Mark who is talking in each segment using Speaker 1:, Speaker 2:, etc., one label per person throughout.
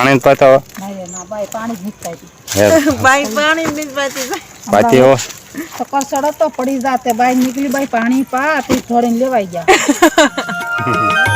Speaker 1: પાણી પાતા
Speaker 2: પાતી.
Speaker 1: હો.
Speaker 3: તો કરસડો તો પડી જાતે બાઈ નીકળી બાઈ પાણી પા તે ધોડીને લેવાઈ ગયા.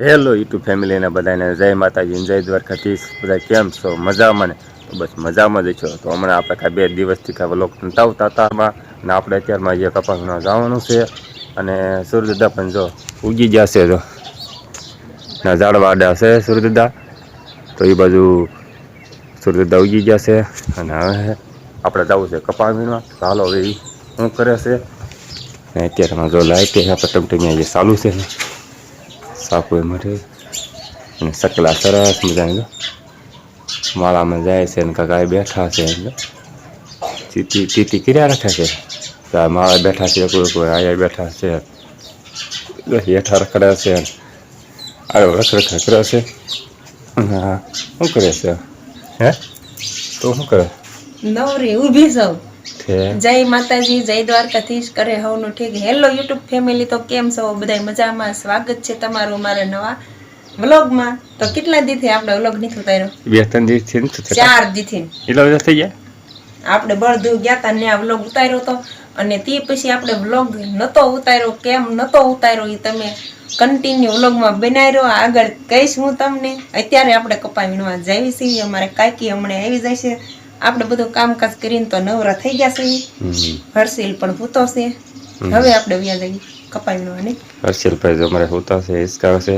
Speaker 1: હેલો યુટ્યુબ ફેમિલીને બધાને જય માતાજી જય દ્વારકાધીશ. બધા કેમ છો? મજામાં ને? બસ મજામાં જ છો. તો હમણાં આપણે કાંઈ બે દિવસથી કાંઈ લોક નતાવતા આવતા તારમાં ને આપણે અત્યારમાં જે કપાસમાં જવાનું છે. અને સૂર્યદાદા પણ જો ઉગી જશે જો. ના, ઝાડવાડા છે સૂર્યદાદા તો એ બાજુ સૂર્યદાદા ઉગી જશે અને હવે આપણે જવું છે કપા વીણવા હાલો હવે એ શું કરે છે? અત્યારમાં જો લાઈટ આપણે ટમટમિયા જે ચાલુ છે ને. સાપુએ મરે અને સકલા સરસ મજાની માળામાં જાય છે ને કાકા બેઠા છે એટલે ચીતી ચીતી કર્યા રાખે છે. તો માળા બેઠા છે કોઈ કોઈ આયા બેઠા છે. હેઠા રખડે છે. આવ્યો રખ રખ કરે છે. અને આ શું કરે છે? હે? તો શું કરે?
Speaker 2: નવરી ઊભી સૌ જય માતાજી જય દ્વારકાધીશ કરે હવનું ઠીક. હેલો યુટ્યુબ ફેમિલી તો કેમ છો? બધા મજામાં? સ્વાગત છે તમારું મારા નવા વ્લોગમાં. તો કેટલા દીથી આપણે વ્લોગ નથી ઉતાર્યો?
Speaker 1: બે ત્રણ દીથી નથી
Speaker 2: ચાર દીથી.
Speaker 1: એટલા બધા થઈ ગયા?
Speaker 2: આપણે બળદુ ગયા હતા ને આ વ્લોગ ઉતાર્યો હતો અને તે પછી આપણે વ્લોગ નતો ઉતાર્યો. કેમ નતો ઉતાર્યો એ તમે કન્ટિન્યુ વ્લોગમાં બનાવ્યો આગળ કહીશ હું તમને. અત્યારે આપણે કપા વીણવા જઈએ છીએ અમારે કાકી હમણાં આવી જાય છે આપણે બધું કામકાજ કરીને તો નવરા થઈ ગયા છે. હર્ષિલ પણ ભૂતો છે. હવે આપણે વ્યાજ કપાઈ કપા વીણવાની
Speaker 1: હર્ષિલભાઈ જો અમારે હોતા છે હિસકા છે.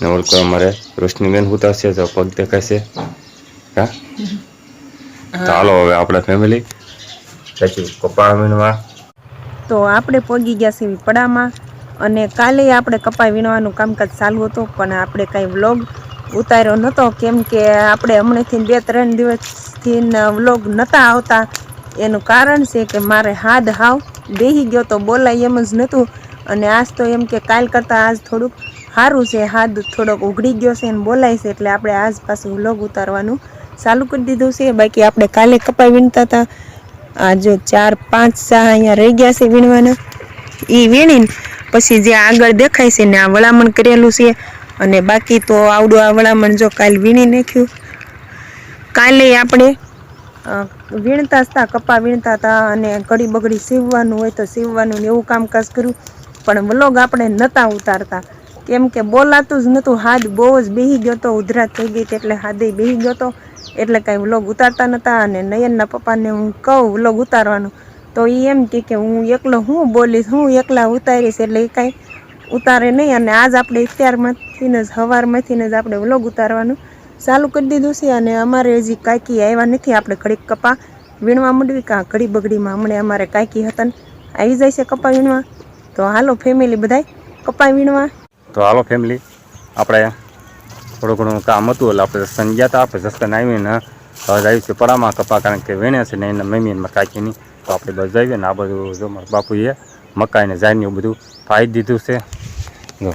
Speaker 1: ને ઓળખો અમારે રોશનીબેન હોતા છે તો પગ દેખાય છે. હા? તો હવે આપણે ફેમિલી પછી કપા વીણવા.
Speaker 2: તો આપણે પોગી ગયા છીએ પડામાં અને કાલે આપણે કપાઈ વીણવાનું કામકાજ ચાલુ હતું પણ આપણે કાંઈ વ્લોગ ઉતાર્યો નહોતો કેમ કે આપણે હમણાંથી બે ત્રણ દિવસથી વ્લોગ નહોતા આવતા. એનું કારણ છે કે મારે હાથ હાવ બેહી ગયો તો બોલાય એમ જ નહોતું અને આજ તો એમ કે કાલ કરતાં આજ થોડુંક સારું છે હાથ થોડોક ઉઘડી ગયો છે અને બોલાય છે એટલે આપણે આજ પાછું વ્લોગ ઉતારવાનું ચાલુ કરી દીધું છે. બાકી આપણે કાલે કપાઈ વીણતા હતા આ જો ચાર, પાંચ સા અહીંયા રહી ગયા છે વીણવાના. એ વીણીને પછી જે આગળ દેખાય છે ને આ વળામણ કરેલું છે. અને બાકી તો આવડું આ વળામણ જો કાલ વીણી નાખ્યું. કાલે આપણે વીણતા હતા, કપા વીણતા હતા અને ઘડી બગડી સીવવાનું હોય તો સીવવાનું ને એવું કામકાજ કર્યું. પણ વ્લોગ આપણે નહોતા ઉતારતા. કેમ કે બોલાતું જ નહોતું હાથ બહુ જ બેહી ગયો તો ઉધરાત થઈ ગઈ એટલે હાથે બેહી ગયો તો. એટલે કાંઈ વ્લોગ ઉતારતા નહોતા અને નયનના પપ્પાને હું કહું વ્લોગ ઉતારવાનું. તો એ એમ કે હું એકલો હું બોલીશ, હું એકલા ઉતારીશ એટલે એ કાંઈ ઉતારે નહીં. અને આજ આપણે અત્યારમાંથી જ સવારમાંથી જ આપણે વ્લોગ ઉતારવાનું. ચાલુ કરી દીધું છે અને અમારે હજી કાંકી આવ્યા નથી. આપણે ઘડીક કપા વીણવા માંડવી કાં ઘડી બગડીમાં હમણાં અમારે કાંકી હતા આવી જાય છે કપા વીણવા. તો હાલો ફેમિલી બધાય કપા વીણવા.
Speaker 1: તો હાલો ફેમિલી આપણે થોડું ઘણું કામ હતું એટલે આપણે રસ્તાને ગયા હતા, આપણે રસ્તાને આવીને હવે આવ્યું છે પડામાં કપા કારણ કે વીણે છે ને એના મમ્મી ને કાકીની તો આપણે બસ જઈએ ને આ બધું જો બાપુએ મકાઈને ને બધું ફાઈ દીધું છે. જો,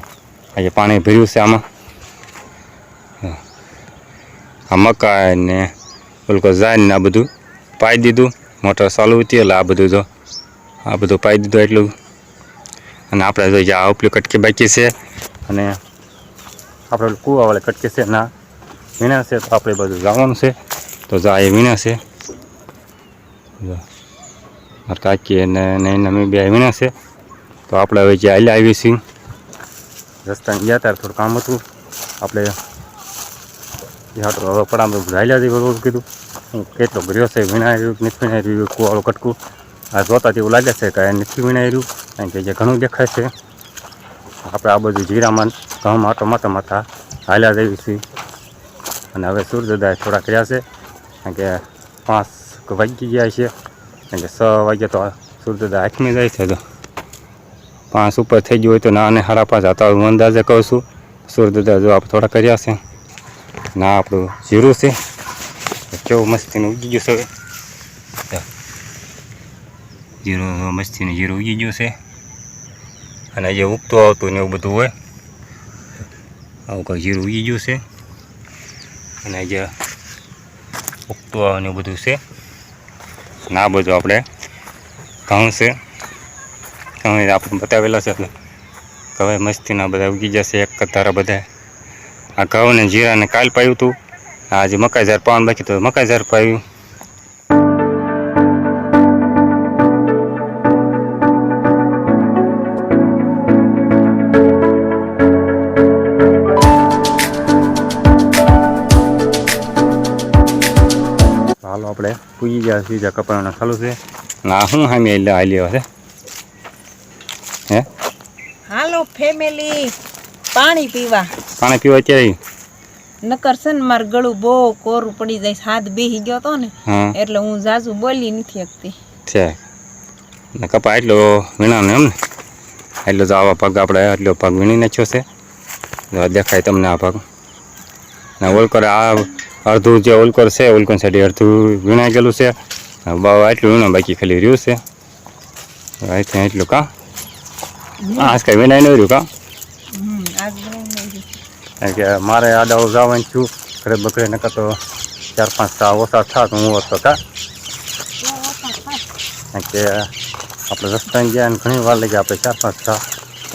Speaker 1: અહીંયા પાણી ભર્યું છે આમાં હા. આ મકાઈ ને ઓલકો જાય ને આ બધું પાઈ દીધું, મોટર ચાલુ હતી એટલે આ બધું જો, આ બધું પાઈ દીધું એટલું. અને આપણે જો આ ઉપલી કટકી બાકી છે અને આપણે કૂવાવાળી કટકી છે ના વીણા છે, તો આપણે બધું જવાનું છે. તો જા, એ વીણા છે. મારા કાકી અને એના બે વીણા છે. તો આપણે હવે જે હાલ્યા આવી છીએ. રસ્તાને ગયા ત્યારે થોડું કામ હતું. આપણે હાટું હવે પડામાં હાલ્યા જઈએ બરોબર કીધું. હું કેટલો ગર્યો છે વીણાયું કે નથી વીણાયું કૂવાળું કટકું. આ જોતા એવું લાગે છે કે આ નથી વીણાયું કારણ કે જે ઘણું દેખાય છે. આપણે આ બધું જીરામાં ઘઉં માટો માતા માથા હાલ્યા જઈએ છીએ અને હવે સૂરદાદા થોડાક રહ્યા છે, કારણ કે પાંચ વાગી ગયા છે, કારણ કે છ વાગે તો સૂરદાદા હાથમી જાય છે તો પાંચ ઉપર થઈ ગયું હોય તો ના અને સાડા પાંચ હતા હું અંદાજે કહું છું સૂરદાદા જો આપણે થોડા કર્યા છે. ના, આપણું જીરું છે. કેવું મસ્તીનું ઉગી ગયું છે હવે. જીરું, મસ્તીનું જીરું ઉગી ગયું છે. અને જે ઉગતું આવતું ને એવું બધું હોય, આવું કંઈ જીરું ઉગી ગયું છે. અને જે ઉગતું આવે ને એવું બધું છે. ના બધું આપણે ઘઉં છે. ઘઉં આપણે બતાવેલા છે એટલે. હવે મસ્તીના બધા ઉગી જશે, એક કતારા બધા. આ ઘઉં ને જીરા ને કાલ પાયું હતું આજે મકાઈ ઝાર પાવાનું બાકી તો મકાઈ ઝાર પાયું. હાલો આપણે પૂજી ગયા સીધા કપડાના ચાલુ છે. ના શું હામી હાલી છે. હે?
Speaker 2: હાલો ફેમિલી પાણી પીવા.
Speaker 1: પાણી પીવા અત્યારે?
Speaker 2: નકર છે ને મારું ગળું બહુ કોરું પડી જાય હાથ બેહી ગયો તો ને એટલે હું જાજુ બોલી નથી શકતી.
Speaker 1: છે. ને કપા એટલો વીણાનો એમ ને? એટલો તો આવા પગ આપણે એટલો પગ વીણી નાખ્યો છે. જો દેખાય તમને આ પગ. ને ઓલકર આ અડધું જે ઓલકર છે ઓલકર સાઈડ અડધું વીણાઈ ગયેલું છે. બાવા એટલું વીણા બાકી ખાલી રહ્યું છે. અહીંથી એટલું કા? હા આજ કાંઈ વીણાઈ નહીં રહ્યું કા. કારણ કે મારે આડાઓ જવાનું છું ઘરે બકરે નકર તો ચાર પાંચ સા ઓછા થાત હું ઓછો તો કા કારણ કે આપણે રસ્તામાં ગયા ને ઘણી વાર લાગી આપણે ચાર પાંચ સા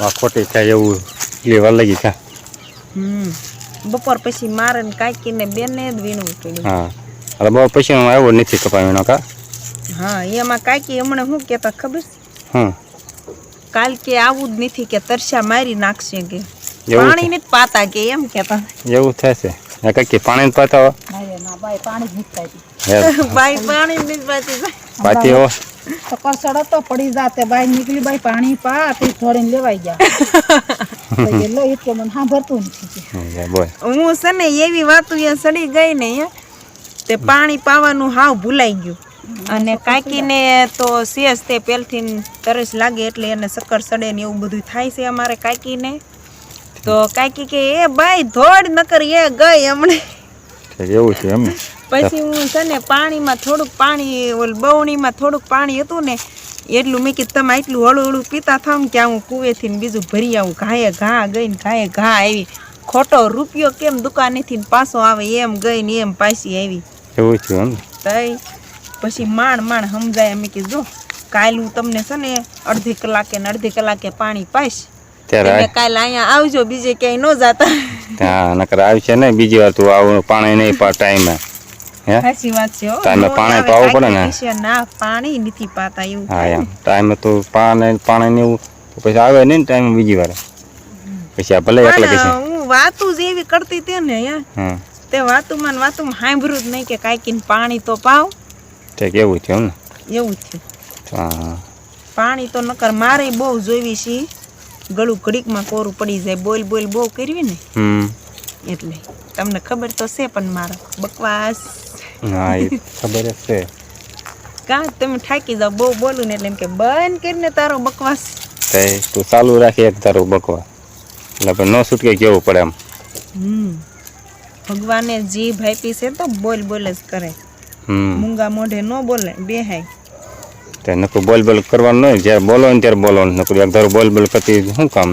Speaker 1: આ ખોટી થાય એવું એટલી વાર લાગી કા
Speaker 2: બપોર પછી મારે કાંઈકીને બેને જ વીણવું પડ્યું.
Speaker 1: હા. એટલે બહુ પછી હું આવ્યો નથી કપાવીનો કા?
Speaker 2: હા એમાં કાંઈકી હમણાં શું કહેતા ખબર? છે?
Speaker 1: હમ.
Speaker 2: કાલ કે આવું જ નથી કે તરસા મારી નાખશે કે.
Speaker 1: એવું
Speaker 2: પાણી પાતા કે એમ કેતા
Speaker 1: એવું થશે આ પાણી પાતા હોય
Speaker 3: ના ના પાણી જ નથી પાતી.
Speaker 2: પાણી નથી પાતી.
Speaker 1: પાતી હો.
Speaker 3: તો કરસડ પડી જાતે. બાઈ નીકળી બાઈ પાણી પા તે થોડીને લેવાઈ ગયા. તો એ મને સાંભળતું નથી
Speaker 2: હું છે ને એવી વાતો એ સડી ગઈ ને એ તે પાણી પાવાનું હાવ ભૂલાઈ ગયું. અને કાકીને તો શેષ તે પહેલથી તરસ લાગે એટલે એને શક્કર સડે ને એવું બધું થાય છે અમારે કાકીને. તો કાકી કે એ ભાઈ ધોડ નકર એ ગઈ હમણે.
Speaker 1: એવું છે એમ
Speaker 2: પછી હું છે ને પાણીમાં થોડુંક પાણી ઓલ બવણીમાં થોડુંક પાણી હતું ને એટલું મેં કીધું તમે એટલું હળું હળું પીતા થાવ કે હું કુવેથી ને બીજું ભરી આવું ઘાએ ઘા ગઈ ને ઘાએ ઘા આવી. ખોટો રૂપિયો કેમ દુકાનેથી પાછો આવે એમ ગઈ ને એમ પાછી આવી.
Speaker 1: એવું છે એમ
Speaker 2: તઈ પછી માણ માણ સમજાય અમે કીધું જો કાલ હું તમને છે ને અડધી કલાકે ને અડધી કલાકે પાણી પાઈશ.
Speaker 1: ત્યારે
Speaker 2: કાલે અહીંયા આવજો બીજે ક્યાંય ન જાતા.
Speaker 1: હા નકર આવશે ને બીજી વાર તું આવું પાણી નહીં પા ટાઈમે.
Speaker 2: સાચી વાત છે
Speaker 1: ટાઈમે પાણી
Speaker 2: આવે
Speaker 1: પાવું પડે ને.
Speaker 2: ના પાણી નથી પાતા એવું
Speaker 1: હા એમ. ટાઈમે તો પાણી પાણી ને એવું પછી આવે નહીં ને ટાઈમે બીજી વાર. પછી આ ભલે એકલા કે
Speaker 2: હું વાતું જ એવી કરતી તે ને
Speaker 1: હે.
Speaker 2: તે વાતુમાં ને વાતુમાં સાંભળ્યું જ નહીં કે કાંઈકીને પાણી તો પાવ.
Speaker 1: ઠીક એવું એમ ને?
Speaker 2: એવું થયું.
Speaker 1: હા.
Speaker 2: પાણી તો નકર મારે બહુ જોઈવી છે. ગળું ઘડીકમાં કોરું પડી જાય બોલ બોલ બહુ કરવી ને. એટલે તમને ખબર તો છે પણ મારો બકવાસ.
Speaker 1: હા એ ખબર છે.
Speaker 2: કા તમે થાકી જાવ બહુ બોલું ને એટલે એમ કે બંધ કરીને તારો બકવાસ.
Speaker 1: તે તું ચાલુ રાખી એક તારો બકવાસ. એટલે આપણે ન છૂટકે કેવું પડે એમ.
Speaker 2: હમ. ભગવાને જીભ આપી છે તો બોલ બોલ જ કરે. મૂંગા મોઢે ન બોલે બેહાય.
Speaker 1: તે નકરું બોલ બોલ કરવાનું નહીં. જ્યારે બોલો ને ત્યારે બોલવાનું. નકું એક ધારું બોલ બોલ કરતી શું કામ?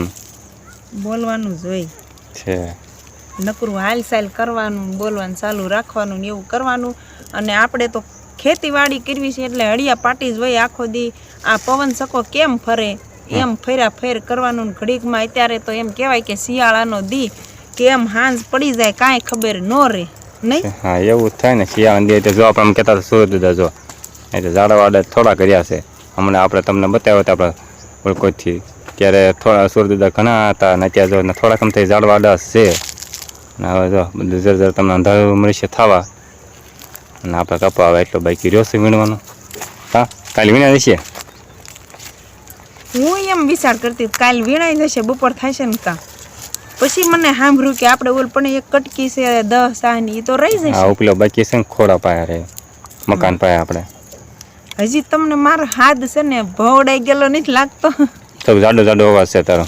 Speaker 2: બોલવાનું જ હોય.
Speaker 1: છે.
Speaker 2: નકરું હાલચાલ કરવાનું બોલવાનું ચાલુ રાખવાનું ને એવું કરવાનું. અને આપણે તો ખેતીવાડી કરવી છે એટલે હળિયા પાટી જ હોય આખો દી. આ પવન સકો કેમ ફરે? એમ ફેરા ફેર કરવાનું ને ઘડીકમાં અત્યારે તો એમ કહેવાય કે શિયાળાનો દી. કેમ હાંજ પડી જાય કાંઈ ખબર ન રહે. નહીં?
Speaker 1: હા એવું થાય ને શિયાળા દે જો આપણે આમ કહેતા સુરત જો. એ તો ઝાડા વાડા થોડા કર્યા છે. હમણાં આપણે તમને બતાવ્યા હતા આપણે ઓળખોથી ત્યારે થોડા સુરત દીધા ઘણા હતા અને અત્યારે જો ને થોડાક આમ થઈ ઝાડ વાડા છે. ને હવે જો બધું જર જર તમને અંધારું મળશે થવા. અને આપણે કપા આવે એટલો બાકી રહ્યો છે વીણવાનો. હા કાલે વીણા જશે
Speaker 2: હું એમ વિચાર કરતી કાલ વીણાઈ જશે બપોર થશે ને કા? પછી મને સાંભળ્યું કે આપણે ઓલ પણ એક કટકી છે દસ આની એ તો રહી જશે.
Speaker 1: હા ઉપલો બાકી છે ને ખોડા પાયા રહે મકાન પાયા આપણે.
Speaker 2: હજી તમને મારો હાથ છે ને ભવડાઈ ગયેલો નથી લાગતો.
Speaker 1: તો જાડો જાડો અવાજ છે તારો.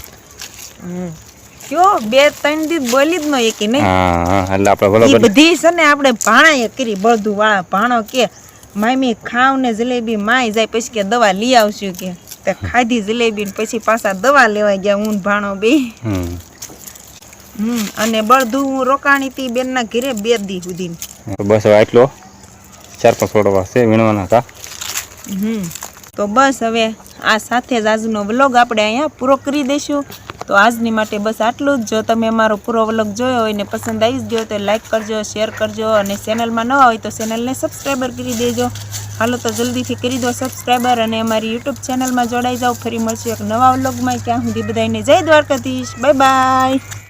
Speaker 2: કયો? બે ત્રણ દી બોલી જ ન એકી નહીં.
Speaker 1: હા એટલે આપણે બરોબર
Speaker 2: બધી છે ને આપણે ભાણાએ કરી બધું વાળા ભાણો કે મામી ખાવ ને જલેબી માય જાય પછી કે દવા લઈ આવશું કે. તે ખાધી જલેબી ને પછી પાછા દવા લેવા ગયા હું ભાણો બે.
Speaker 1: હમ.
Speaker 2: અને બળધું હું રોકાણી હતી બેનના ઘરે બે દી સુધી.
Speaker 1: બસ આટલો. ચાર પાંચ છોડવા છે વીણવાના હતા
Speaker 2: હમ. તો બસ હવે આ સાથે જ આજનો વ્લોગ આપણે અહીંયા પૂરો કરી દઈશું. તો આજની માટે બસ આટલું જ. જો તમે અમારો પૂરો વ્લોગ જોયો હોય ને પસંદ આવી ગયો તો લાઈક કરજો, શેર કરજો અને ચેનલમાં નવા હોય તો ચેનલને સબસ્ક્રાઈબર કરી દેજો. હાલો તો જલ્દીથી કરી દો સબસ્ક્રાઈબર અને અમારી યુટ્યુબ ચેનલમાં જોડાઈ જાઓ. ફરી મળશું એક નવા વ્લોગમાં. ક્યાં સુધી બધાને જય દ્વારકાધીશ. Bye bye.